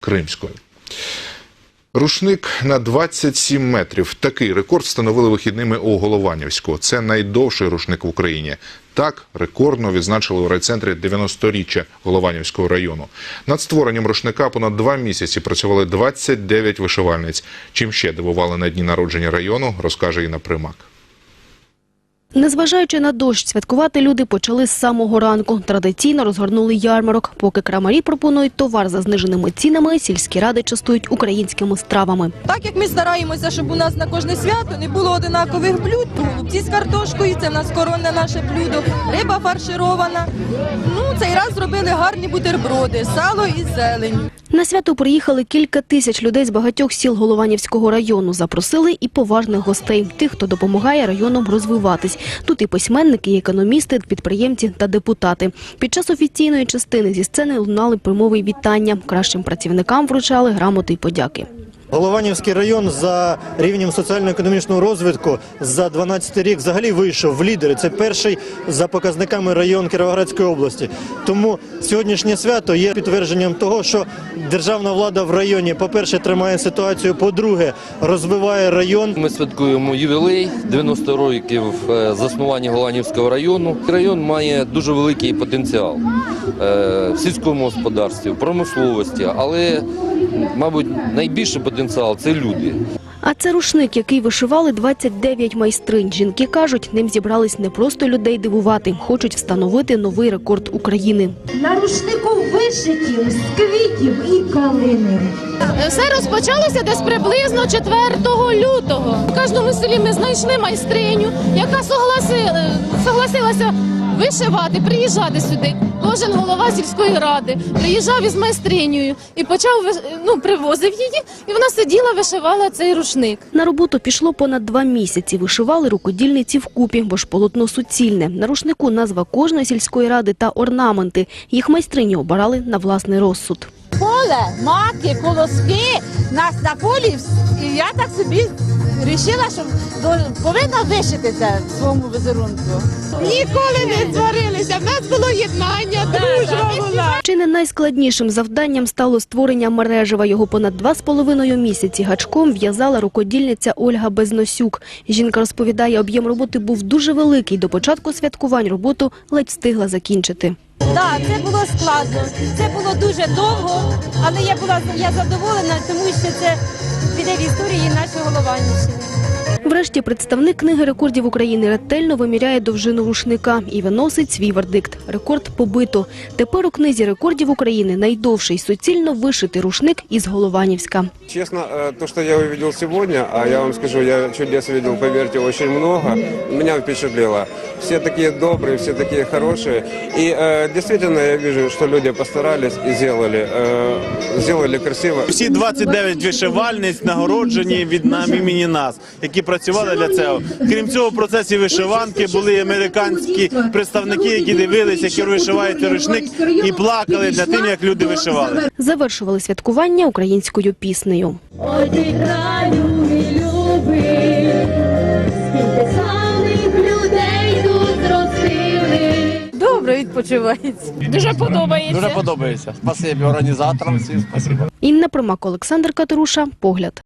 Кримської. Рушник на 27 метрів. Такий рекорд встановили вихідними у Голованівську. Це найдовший рушник в Україні. Так рекордно відзначили у райцентрі 90-річчя Голованівського району. Над створенням рушника понад два місяці працювали 29 вишивальниць. Чим ще дивували на дні народження району, розкаже Інна Примак. Незважаючи на дощ, святкувати люди почали з самого ранку. Традиційно розгорнули ярмарок. Поки крамарі пропонують товар за зниженими цінами, сільські ради частують українськими стравами. Так як ми стараємося, щоб у нас на кожне свято не було одинакових блюд, голубці з картошкою, це в нас коронне наше блюдо, риба фарширована. Ну, цей раз зробили гарні бутерброди, сало і зелень. На свято приїхали кілька тисяч людей з багатьох сіл Голованівського району. Запросили і поважних гостей, тих, хто допомагає районам розвиватись. Тут і письменники, і економісти, підприємці та депутати. Під час офіційної частини зі сцени лунали примови вітання. Кращим працівникам вручали грамоти й подяки. Голованівський район за рівнем соціально-економічного розвитку за 12 рік взагалі вийшов в лідери. Це перший за показниками район Кіровоградської області. Тому сьогоднішнє свято є підтвердженням того, що державна влада в районі, по-перше, тримає ситуацію, по-друге, розвиває район. Ми святкуємо ювілей 90 років е, заснування Голанівського району. Район має дуже великий потенціал е, в сільському господарстві, в промисловості, але, мабуть, найбільший потенціал це люди. А це рушник, який вишивали 29 майстринь. Жінки кажуть, ним зібрались не просто людей дивувати, хочуть встановити новий рекорд України. на рушнику вишитів з квітів і калини. Все розпочалося десь приблизно 4 лютого. В кожному селі ми знайшли майстриню, яка согласила, согласилася вишивати, приїжджати сюди. Кожен голова сільської ради приїжджав із майстринею і почав ну, привозив її, і вона сиділа, вишивала цей рушник. На роботу пішло понад два місяці. Вишивали рукодільниці вкупі, бо ж полотно суцільне. На рушнику назва кожної сільської ради та орнаменти. Їх майстрині обирали на власний розсуд. Поле, маки, колоски нас на полі, і я так собі вирішила, що до- повинна вишити це в своєму візерунку. Ніколи не сварилися. В нас було єднання, дружба була. Чи не найскладнішим завданням стало створення мережева. Його понад два з половиною місяці гачком в'язала рукодільниця Ольга Безносюк. Жінка розповідає, об'єм роботи був дуже великий. До початку святкувань роботу ледь встигла закінчити. Так, це було складно. Це було дуже довго, але я була я задоволена, тому що це піде в історії нашого Голованівщини. Врешті представник книги рекордів України ретельно виміряє довжину рушника і виносить свій вердикт. Рекорд побито. Тепер у книзі рекордів України найдовший суцільно вишитий рушник із Голованівська. Честно, э, то, что я увидел сегодня, а я вам скажу, я чудес видел, поверьте, очень много, меня впечатлило. Все такие добрые, все такие хорошие. И э, действительно я вижу, что люди постарались и сделали, э, сделали красиво. Всі 29 вишивальниць нагороджені від нам імені нас, які працювали для цього. Крім цього, в процесі вишиванки були американські представники, які дивилися, які вишивають рушник, і плакали для тим, як люди вишивали. Завершували святкування українською піснею. Одіграю, мій любий, скільки славних людей тут зростили. Добре відпочивається. Дуже подобається. Дуже подобається. Спасибі організаторам всім спасибо. Інна Примак, Олександр Катеруша. Погляд.